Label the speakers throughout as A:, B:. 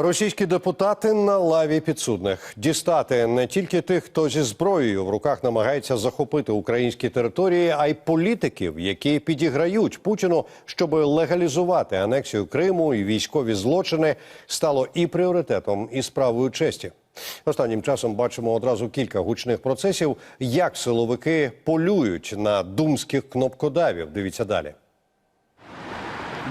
A: Російські депутати на лаві підсудних дістати не тільки тих, хто зі зброєю в руках намагається захопити українські території, а й політиків, які підіграють Путіну, щоб легалізувати анексію Криму і військові злочини, стало і пріоритетом, і справою честі. Останнім часом бачимо одразу кілька гучних процесів, як силовики полюють на думських кнопкодавів. Дивіться далі.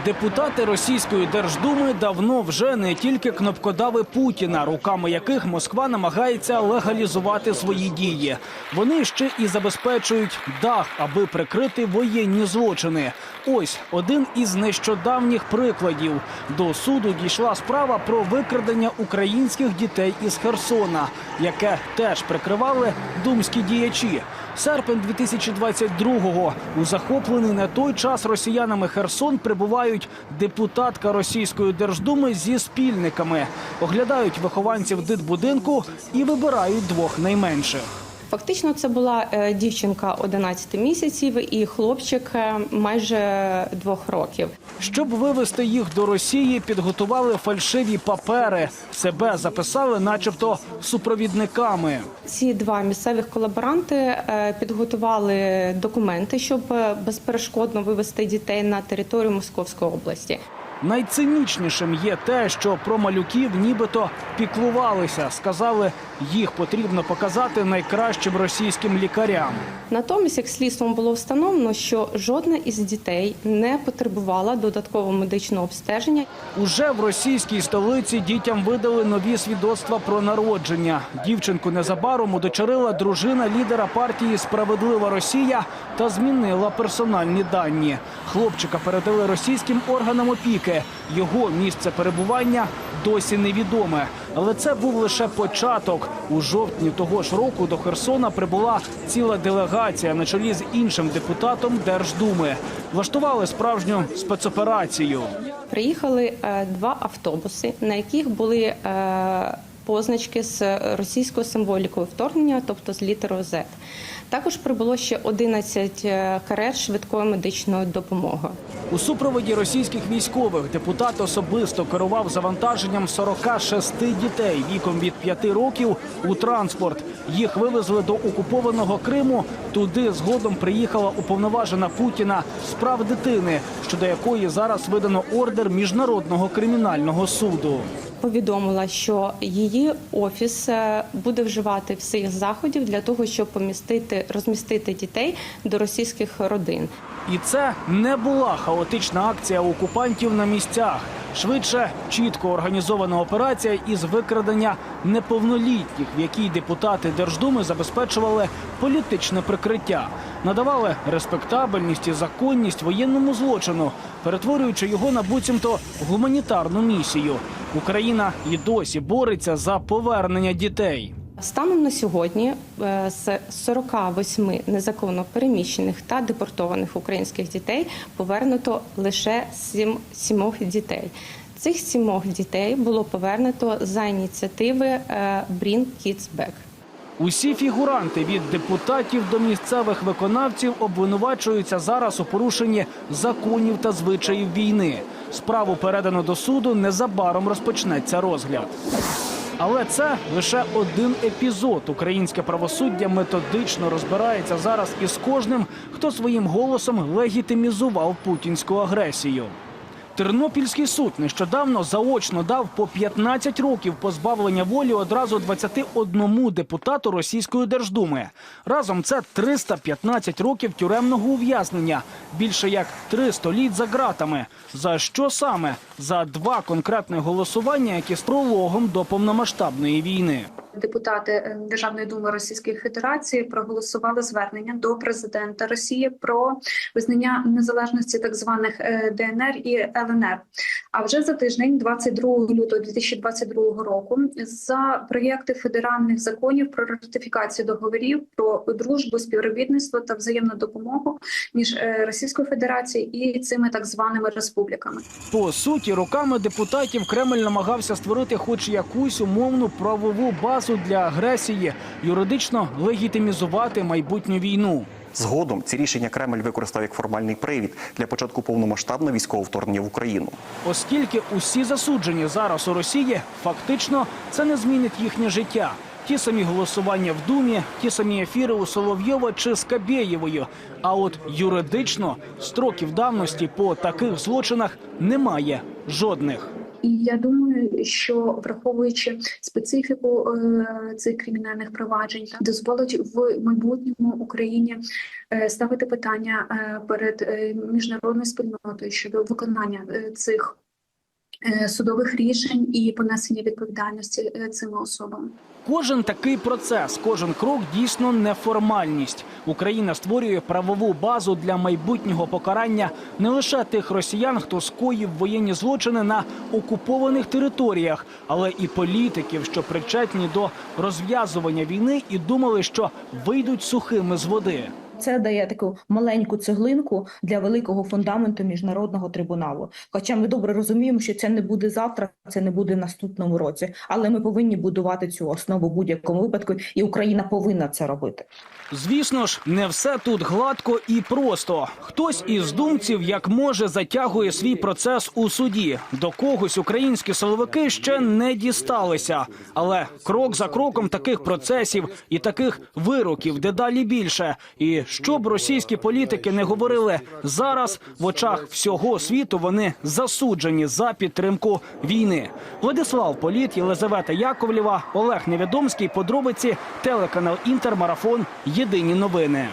B: Депутати російської держдуми давно вже не тільки кнопкодави Путіна, руками яких Москва намагається легалізувати свої дії. Вони ще і забезпечують дах, аби прикрити воєнні злочини. Ось один із нещодавніх прикладів. До суду дійшла справа про викрадення українських дітей із Херсона, яке теж прикривали думські діячі. Серпень 2022-го у захоплений на той час росіянами Херсон прибувають депутатка російської держдуми зі спільниками, оглядають вихованців дитбудинку і вибирають двох найменших.
C: Фактично, це була е, дівчинка 11 місяців і хлопчик е, майже двох років.
B: Щоб вивести їх до Росії, підготували фальшиві папери. Себе записали, начебто, супровідниками.
C: Ці два місцевих колаборанти е, підготували документи, щоб безперешкодно вивести дітей на територію Московської області.
B: Найцинічнішим є те, що про малюків нібито піклувалися. Сказали, їх потрібно показати найкращим російським лікарям.
C: Натомість, як слідством було встановлено, що жодна із дітей не потребувала додаткового медичного обстеження.
B: Уже в російській столиці дітям видали нові свідоцтва про народження. Дівчинку незабаром удочерила дружина лідера партії Справедлива Росія та змінила персональні дані. Хлопчика передали російським органам опіки. Його місце перебування досі невідоме. Але це був лише початок. У жовтні того ж року до Херсона прибула ціла делегація на чолі з іншим депутатом Держдуми. Влаштували справжню спецоперацію.
C: Приїхали е, два автобуси, на яких були е, позначки з російською символікою вторгнення, тобто з літерою Z. Також прибуло ще 11 е, карет швидкої медичної допомоги.
B: У супроводі російських військових депутат особисто керував завантаженням 46 дітей віком від 5 років у транспорт. Їх вивезли до окупованого Криму. Туди згодом приїхала уповноважена Путіна з прав дитини, щодо якої зараз видано ордер міжнародного кримінального суду.
C: Повідомила, що її офіс е, буде вживати всіх заходів для того, щоб помістити розмістити дітей до російських родин.
B: І це не була хаотична акція окупантів на місцях. Швидше чітко організована операція із викрадення неповнолітніх, в якій депутати Держдуми забезпечували політичне прикриття, надавали респектабельність і законність воєнному злочину, перетворюючи його на буцімто гуманітарну місію. Україна і досі бореться за повернення дітей.
C: Станом на сьогодні е, з 48 незаконно переміщених та депортованих українських дітей повернуто лише сім, сімох дітей. Цих сімох дітей було повернуто за ініціативи Bring Kids Back.
B: Усі фігуранти від депутатів до місцевих виконавців обвинувачуються зараз у порушенні законів та звичаїв війни. Справу передано до суду. Незабаром розпочнеться розгляд. Але це лише один епізод. Українське правосуддя методично розбирається зараз із кожним, хто своїм голосом легітимізував путінську агресію. Тернопільський суд нещодавно заочно дав по 15 років позбавлення волі одразу 21 депутату Російської Держдуми. Разом це 315 років тюремного ув'язнення, більше як три століть за ґратами. За що саме? За два конкретні голосування, які з прологом до повномасштабної війни.
D: Депутати е, Державної думи Російської Федерації проголосували звернення до президента Росії про визнання незалежності так званих е, ДНР і ЛНР. А вже за тиждень, 22 лютого 2022 року, за проєкти федеральних законів про ратифікацію договорів про дружбу, співробітництво та взаємну допомогу між е, Російською Федерацією і цими так званими республіками.
B: По суті, руками депутатів Кремль намагався створити хоч якусь умовну правову базу для агресії, юридично легітимізувати майбутню війну.
E: Згодом ці рішення Кремль використав як формальний привід для початку повномасштабного військового вторгнення в Україну.
B: Оскільки усі засуджені зараз у Росії, фактично це не змінить їхнє життя. Ті самі голосування в Думі, ті самі ефіри у Соловйова чи Скабєєвою. А от юридично строків давності по таких злочинах немає жодних.
D: І я думаю, що враховуючи специфіку е, цих кримінальних проваджень, дозволить в майбутньому Україні е, ставити питання е, перед міжнародною спільнотою щодо виконання цих судових рішень і понесення відповідальності е, цими особами.
B: Кожен такий процес, кожен крок дійсно неформальність. Україна створює правову базу для майбутнього покарання не лише тих росіян, хто скоїв воєнні злочини на окупованих територіях, але і політиків, що причетні до розв'язування війни і думали, що вийдуть сухими з води.
F: Це дає таку маленьку цеглинку для великого фундаменту міжнародного трибуналу. Хоча ми добре розуміємо, що це не буде завтра, це не буде наступному році. Але ми повинні будувати цю основу в будь-якому випадку, і Україна повинна це робити.
B: Звісно ж, не все тут гладко і просто. Хтось із думців, як може, затягує свій процес у суді. До когось українські силовики ще не дісталися. Але крок за кроком таких процесів і таких вироків дедалі більше. І щоб російські політики не говорили зараз, в очах всього світу вони засуджені за підтримку війни. Владислав Політ, Єлизавета Яковлєва, Олег Невідомський. Подробиці телеканал Інтермарафон. Єдині новини.